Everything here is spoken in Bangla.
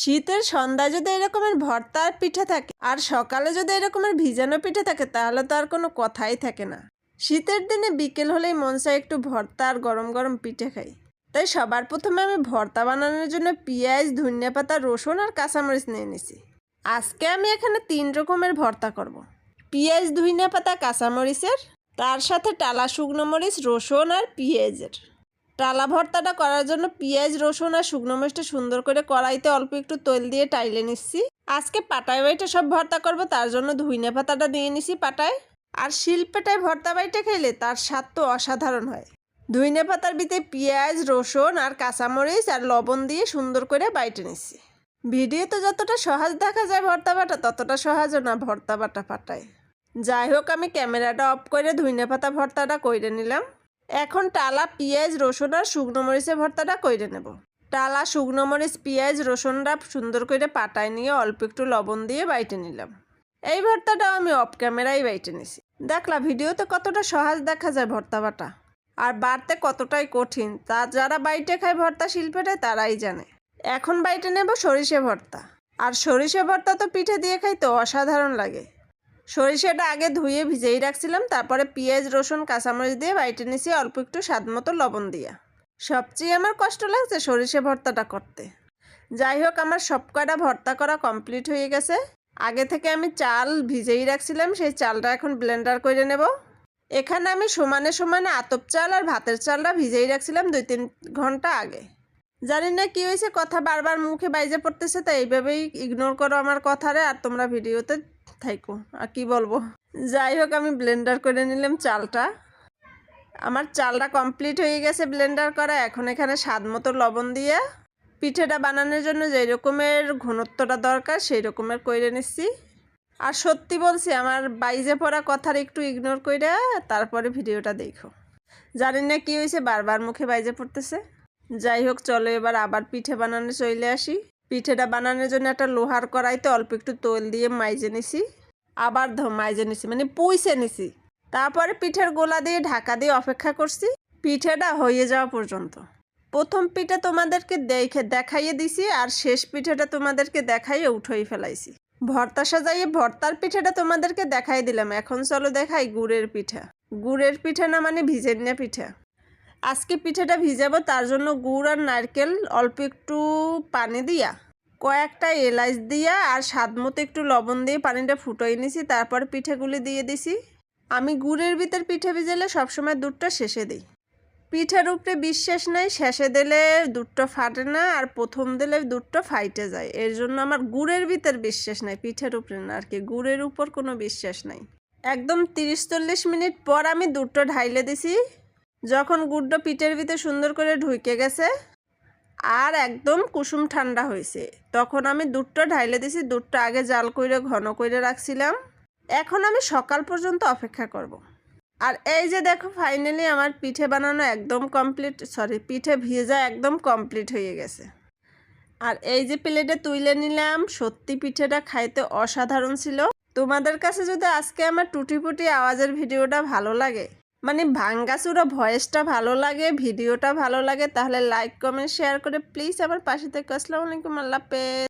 শীতের সন্ধ্যায় যদি এরকমের ভর্তা আর পিঠে থাকে আর সকালে যদি এরকমের ভিজানো পিঠে থাকে, তাহলে তো আর কোনো কথাই থাকে না। শীতের দিনে বিকেল হলেই মন চায় একটু ভর্তা আর গরম গরম পিঠে খাই। তাই সবার প্রথমে আমি ভর্তা বানানোর জন্য পেঁয়াজ ধনিয়া পাতা রসুন আর কাঁচামরিচ নিয়ে নিছি। আজকে আমি এখানে তিন রকমের ভর্তা করব। পেঁয়াজ ধনিয়া পাতা কাঁচামরিচের, তার সাথে টালা শুকনো মরিচ, রসুন আর পেঁয়াজের। টালা ভর্তাটা করার জন্য পেঁয়াজ, রসুন আর শুকনো মরিচটা সুন্দর করে কড়াইতে অল্প একটু তৈল দিয়ে টাইলে নিচ্ছি। আজকে পাটায় বাইটে সব ভর্তা করব, তার জন্য ধুইনে পাতাটা দিয়ে নিছি পাটায়। আর শিলপেটায় ভর্তা বাইটে খেলে তার স্বাদ তো অসাধারণ হয়। ধুইনে পাতার ভিতরে পেঁয়াজ, রসুন আর কাঁচামরিচ আর লবণ দিয়ে সুন্দর করে বাইটে নিচ্ছি। ভিডিওতে যতটা সহজ দেখা যায় ভর্তা বাটা, ততটা সহজও না ভর্তা বাটা পাটায়। যাই হোক, আমি ক্যামেরাটা অফ করে ধুইনে পাতা ভর্তাটা করে নিলাম। এখন টালা পেঁয়াজ, রসুন আর শুকনো মরিচের ভর্তাটা কইরে নেব। টালা, শুকনো মরিচ, পেঁয়াজ, রসুনটা সুন্দর করে পাটায় নিয়ে অল্প একটু লবণ দিয়ে বাইটে নিলাম। এই ভর্তাটাও আমি অফ ক্যামেরাই বাইটে নিছি। দেখলা, ভিডিওতে কতটা সহজ দেখা যায় ভর্তা বাটা। আর বাড়তে কতটাই কঠিন, তা যারা বাইটে খায় ভর্তা শিল্পেটে তারাই জানে। এখন বাইটে নেব সরিষে ভর্তা। আর সরিষে ভর্তা তো পিঠে দিয়ে খাই তো অসাধারণ লাগে। সরিষাটা আগে ধুয়ে ভিজেই রাখছিলাম, তারপরে পেঁয়াজ, রসুন, কাঁচামরিচ দিয়ে বাইটে নিছি অল্প একটু স্বাদ মতো লবণ দিয়া। সবচেয়ে আমার কষ্ট লাগছে সরিষে ভর্তাটা করতে। যাই হোক, আমার সব কয়টা ভর্তা করা কমপ্লিট হয়ে গেছে। আগে থেকে আমি চাল ভিজেই রাখছিলাম, সেই চালটা এখন ব্লেন্ডার করে নেব। এখানে আমি সমানে সমানে আতপ চাল আর ভাতের চালটা ভিজেই রাখছিলাম দুই তিন ঘণ্টা আগে। জানি না কী হয়েছে, কথা বারবার মুখে বাইজে পড়তেছে, তাই এইভাবেই ইগনোর করো আমার কথারে, আর তোমরা ভিডিওতে থাইকো, আর কি বলব? যাই হোক, আমি ব্লেন্ডার করে নিলাম চালটা। আমার চালটা কমপ্লিট হয়ে গেছে ব্লেন্ডার করা। এখন এখানে স্বাদ মতো লবণ দিয়ে পিঠেটা বানানোর জন্য যেই রকমের ঘনত্বটা দরকার, সেই রকমের কইরে নিচ্ছি। আর সত্যি বলছি, আমার বাইজে পড়া কথার একটু ইগনোর কইরা তারপরে ভিডিওটা দেখো। জানি না কী হয়েছে, বারবার মুখে বাইজে পড়তেছে। যাই হোক, চলো এবার আবার পিঠে বানানো চলে আসি। পিঠেটা বানানোর জন্য একটা লোহার কড়াইতে অল্প একটু তৈল দিয়ে মাইজে নিছি। আবার মাইজে নিছি মানে পুইছে নিছি। তারপরে পিঠের গোলা দিয়ে ঢাকা দিয়ে অপেক্ষা করছি। পিঠেটা হয়ে যাওয়া পর্যন্ত। প্রথম পিঠে তোমাদেরকে দেখে দেখাইয়ে দিছি আর শেষ পিঠেটা তোমাদেরকে দেখাইয়ে উঠোই ফেলাইছি। ভর্তা সাজাইয়ে ভর্তার পিঠেটা তোমাদেরকে দেখাই দিলাম। এখন চলো দেখাই গুড়ের পিঠা। গুড়ের পিঠা না মানে ভিজের না পিঠা। আজকে পিঠেটা ভিজাবো, তার জন্য গুড় আর নারকেল অল্প একটু পানি দিয়া, কয়েকটা এলাচ দিয়া আর স্বাদ মতো একটু লবণ দিয়ে পানিটা ফুটোই নিছি, তারপর পিঠেগুলি দিয়ে দিছি। আমি গুড়ের ভিতর পিঠে ভিজালে সবসময় দুধটা শেষে দিই। পিঠের উপরে বিশ্বাস নাই, শেষে দিলে দুধটা ফাটে না আর প্রথম দিলে দুধটা ফাইটে যায়। এর জন্য আমার গুড়ের ভিতর বিশ্বাস নাই, পিঠের উপরে না আর কি, গুড়ের উপর কোনো বিশ্বাস নাই। একদম তিরিশ চল্লিশ মিনিট পর আমি দুধটা ঢাইলে দিছি। যখন গুড়টা পিঠের ভিতরে সুন্দর করে ঢুকে গেছে আর একদম কুসুম ঠান্ডা হয়েছে, তখন আমি দুধটা ঢাইলে দিছি, দুধটা আগে জাল কইরে, ঘন কইরে রাখছিলাম। এখন আমি সকাল পর্যন্ত অপেক্ষা করব। আর এই যে দেখো ফাইনালি আমার পিঠে বানানো একদম কমপ্লিট সরি পিঠে ভিজা একদম কমপ্লিট হয়ে গেছে। আর এই যে প্লেটে তুলে নিলাম, সত্যি পিঠেটা খাইতে অসাধারণ ছিল। তোমাদের কাছে যদি আজকে আমার টুটি ফুটি আওয়াজের ভিডিওটা ভালো লাগে মানে ভাঙ্গাসুরও ভয়েসটা ভালো লাগে, ভিডিওটা ভালো লাগে, তাহলে লাইক কমেন্ট শেয়ার করে প্লিজ আমার পাশে থেকে আসসালামু আলাইকুম, আল্লাহ হাফেজ।